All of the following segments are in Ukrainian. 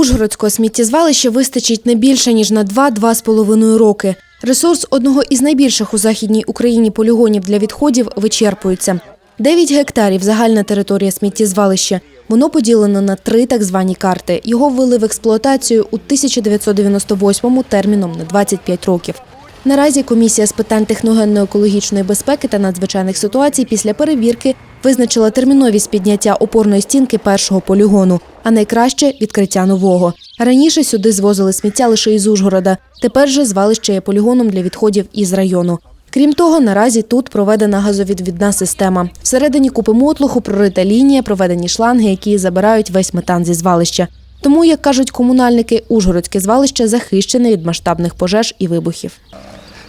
Ужгородського сміттєзвалища вистачить не більше ніж на 2-2,5 роки. Ресурс одного із найбільших у західній Україні полігонів для відходів вичерпується. 9 гектарів загальна територія сміттєзвалища. Воно поділено на три так звані карти. Його ввели в експлуатацію у 1998-му терміном на 25 років. Наразі комісія з питань техногенно-екологічної безпеки та надзвичайних ситуацій після перевірки визначила терміновість підняття опорної стінки першого полігону, а найкраще відкриття нового. Раніше сюди звозили сміття лише із Ужгорода. Тепер же звалище є полігоном для відходів із району. Крім того, наразі тут проведена газовідвідна система. Всередині купи мотлуху прорита лінія, проведені шланги, які забирають весь метан зі звалища. Тому, як кажуть комунальники, Ужгородське звалище захищене від масштабних пожеж і вибухів.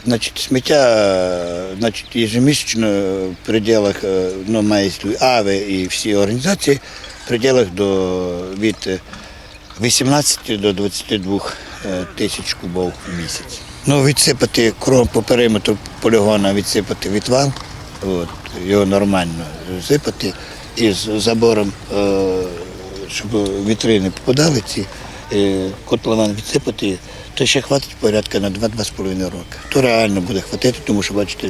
Значить, сміття е, значить, ежемісячно в пределах е, ну, мається АВИ і всі організації в пределах до, від е, 18 до 22 е, тисяч кубов в місяць. Ну, відсипати кров по периметру полігона, відсипати відвал, от, його нормально засипати із забором, е, щоб вітри не попадали ці е, котлован відсипати, то ще хватить порядка на 2-2,5 роки. То реально буде хватити, тому що, бачите,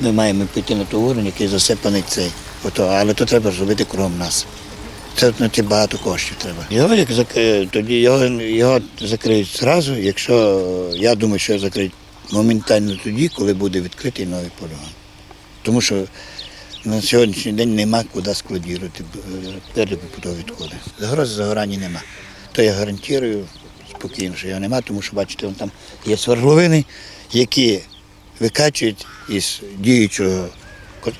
ми маємо піти на той уровень, який засипаний цей. Ото, але то треба зробити кругом нас. Це на ті багато коштів треба. Його як зак... е, тоді його, його закриють зразу, якщо я думаю, що його закриють моментально тоді, коли буде відкритий новий полігон. Тому що на сьогоднішній день нема куди складірувати перебутові відходи. Загрози загорання нема. То я гарантую спокійно, що його нема, тому що бачите, там є свердловини, які викачують із діючого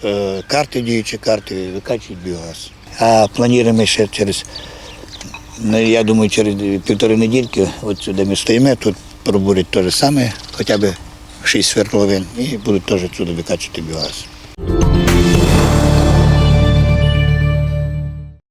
е, карти, діючої карти, викачують біогаз. А плануємо ще через, ну, я думаю, через півтори недільки, от сюди ми стоїмо, тут пробурять те саме, хоча б шість свердловин, і будуть теж сюди викачувати біогаз.